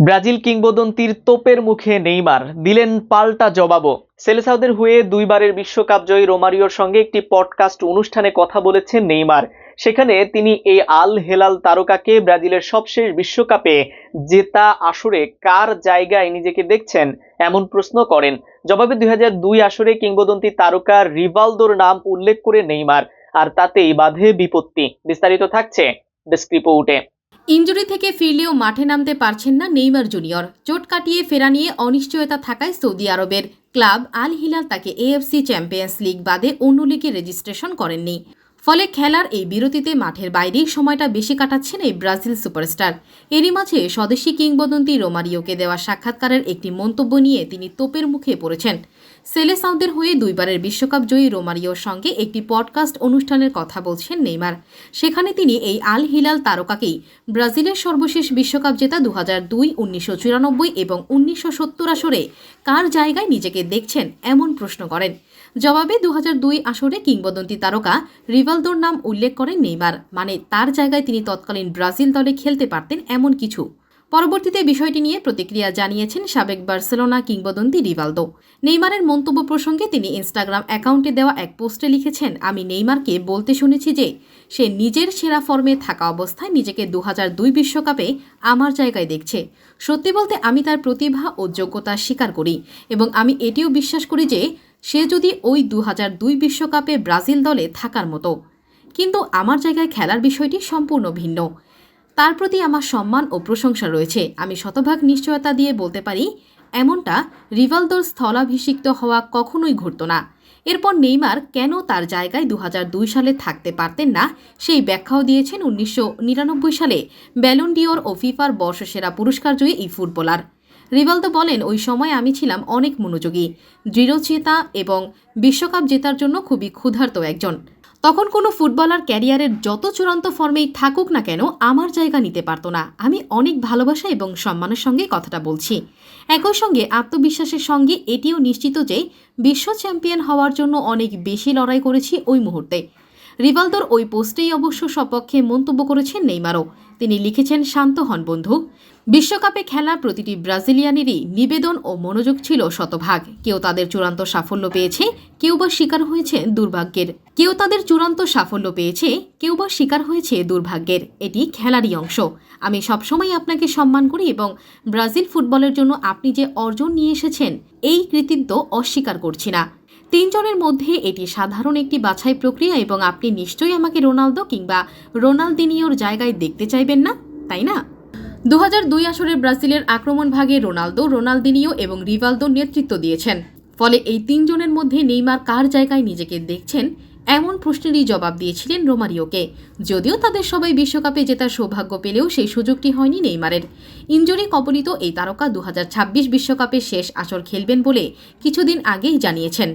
Brazil কিংবদন্তির তোপের মুখে নেইমার। দিলেন পাল্টা জবাবও। সেলেসাউদের হয়ে দুইবারের বিশ্বকাপ জয়ী রোমারিওর সঙ্গে একটি পডকাস্ট অনুষ্ঠানে কথা বলেছেন নেইমার। সেখানে তিনি এই আল হেলাল তারকাকে ব্রাজিলের সবশেষ বিশ্বকাপে জেতা আসরে কার জায়গায় নিজেকে দেখছেন এমন প্রশ্ন করেন। জবাবে দুই হাজার দুই আসরে কিংবদন্তি তারকা রিভালদোর নাম উল্লেখ করে নেইমার, আর তাতেই বাধে বিপত্তি। বিস্তারিত থাকছে ডেস্ক রিপোর্টে। ইনজুরি থেকে ফিরলেও মাঠে নামতে পারছেন না নেইমার জুনিয়র। চোট কাটিয়ে ফেরা নিয়ে অনিশ্চয়তা থাকায় সৌদি আরবের ক্লাব আল হিলাল তাকে এএফসি চ্যাম্পিয়ন্স লিগ বাদে অন্য লিগে রেজিস্ট্রেশন করেননি। ফলে খেলার এই বিরতিতে মাঠের বাইরেই সময়টা বেশি কাটাচ্ছেন এই ব্রাজিল সুপারস্টার। এরই মাঝে স্বদেশি কিংবদন্তি রোমারিওকে দেওয়া সাক্ষাৎকারের একটি মন্তব্য নিয়ে তিনি তোপের মুখে পড়েছেন। সেলেসাউদের হয়ে দুইবারের বিশ্বকাপ জয়ী রোমারিওর সঙ্গে একটি পডকাস্ট অনুষ্ঠানের কথা বলছেন নেইমার। সেখানে তিনি এই আল হিলাল তারকাকেই ব্রাজিলের সর্বশেষ বিশ্বকাপ জেতা দু হাজার দুই, উনিশশো চুরানব্বই এবং উনিশশো সত্তর আসরে কার জায়গায় নিজেকে দেখছেন এমন প্রশ্ন করেন। জবাবে দু দুই আসরে কিংবদন্তি তারকা রিভালদোর নাম উল্লেখ করেন নেইমার মানে তার জায়গায় তিনি তৎকালীন ব্রাজিল দলে খেলতে পারতেন এমন কিছু। পরবর্তীতে বিষয়টি নিয়ে প্রতিক্রিয়া জানিয়েছেন সাবেক বার্সেলোনা কিংবদন্তি রিভালদো। নেইমারের মন্তব্য প্রসঙ্গে তিনি ইনস্টাগ্রাম অ্যাকাউন্টে দেওয়া এক পোস্টে লিখেছেন, আমি নেইমারকে বলতে শুনেছি যে সে নিজের সেরা ফর্মে থাকা অবস্থায় নিজেকে দু বিশ্বকাপে আমার জায়গায় দেখছে। সত্যি বলতে আমি তার প্রতিভা ও যোগ্যতা স্বীকার করি এবং আমি এটিও বিশ্বাস করি যে সে যদি ওই দু বিশ্বকাপে ব্রাজিল দলে থাকার মতো। কিন্তু আমার জায়গায় খেলার বিষয়টি সম্পূর্ণ ভিন্ন। তার প্রতি আমার সম্মান ও প্রশংসা রয়েছে। আমি শতভাগ নিশ্চয়তা দিয়ে বলতে পারি, এমনটা রিভালদোর স্থলাভিষিক্ত হওয়া কখনোই ঘটত না। এরপর নেইমার কেন তার জায়গায় দু হাজার দুই সালে থাকতে পারতেন না, সেই ব্যাখ্যাও দিয়েছেন উনিশশো নিরানব্বই সালে ব্যালন্ডিওর ও ফিফার বর্ষসেরা পুরস্কার জয়ী এই ফুটবলার। রিভালদো বলেন, ওই সময় আমি ছিলাম অনেক মনোযোগী, দৃঢ়চেতা এবং বিশ্বকাপ জেতার জন্য খুবই ক্ষুধার্ত একজন। তখন কোনো ফুটবলার ক্যারিয়ারের যত চূড়ান্ত ফর্মেই থাকুক না কেন, আমার জায়গা নিতে পারতো না। আমি অনেক ভালোবাসা এবং সম্মানের সঙ্গে কথাটা বলছি। একই সঙ্গে আত্মবিশ্বাসের সঙ্গে এটিও নিশ্চিত যে, বিশ্ব চ্যাম্পিয়ন হওয়ার জন্য অনেক বেশি লড়াই করেছি ওই মুহূর্তে। রিভালদোর ওই পোস্টেই অবশ্য সপক্ষে মন্তব্য করেছেন নেইমারও। তিনি লিখেছেন, শান্ত হন বন্ধু। বিশ্বকাপে খেলা প্রতিটি ব্রাজিলিয়ানেরই নিবেদন ও মনোযোগ ছিল শতভাগ। কেউ তাদের চূড়ান্ত সাফল্য পেয়েছে, কেউ বা শিকার হয়েছে দুর্ভাগ্যের। কেউ তাদের চূড়ান্ত সাফল্য পেয়েছে, কেউ বা শিকার হয়েছে দুর্ভাগ্যের। এটি খেলারই অংশ। আমি সবসময় আপনাকে সম্মান করি এবং ব্রাজিল ফুটবলের জন্য আপনি যে অর্জন নিয়ে এসেছেন, এই কৃতিত্ব অস্বীকার করছি না। তিনজনের মধ্যে এটি সাধারণ একটি বাছাই প্রক্রিয়া এবং আপনি নিশ্চয়ই আমাকে রোনালদো কিংবা রোনালদিনিওর জায়গায় দেখতে চাইবেন না, তাই না? দু হাজার দুই আসরের ব্রাজিলের আক্রমণ ভাগে রোনালদো, রোনালদিনিও এবং রিভালদো নেতৃত্ব দিয়েছেন। ফলে এই তিনজনের মধ্যে নেইমার কার জায়গায় নিজেকে দেখছেন, এমন প্রশ্নেরই জবাব দিয়েছিলেন রোমারিওকে। যদিও তাদের সবাই বিশ্বকাপে জেতার সৌভাগ্য পেলেও সেই সুযোগটি হয়নি নেইমারের। ইঞ্জুরি কবলিত এই তারকা দু বিশ্বকাপে শেষ আসর খেলবেন বলে কিছুদিন আগেই জানিয়েছেন।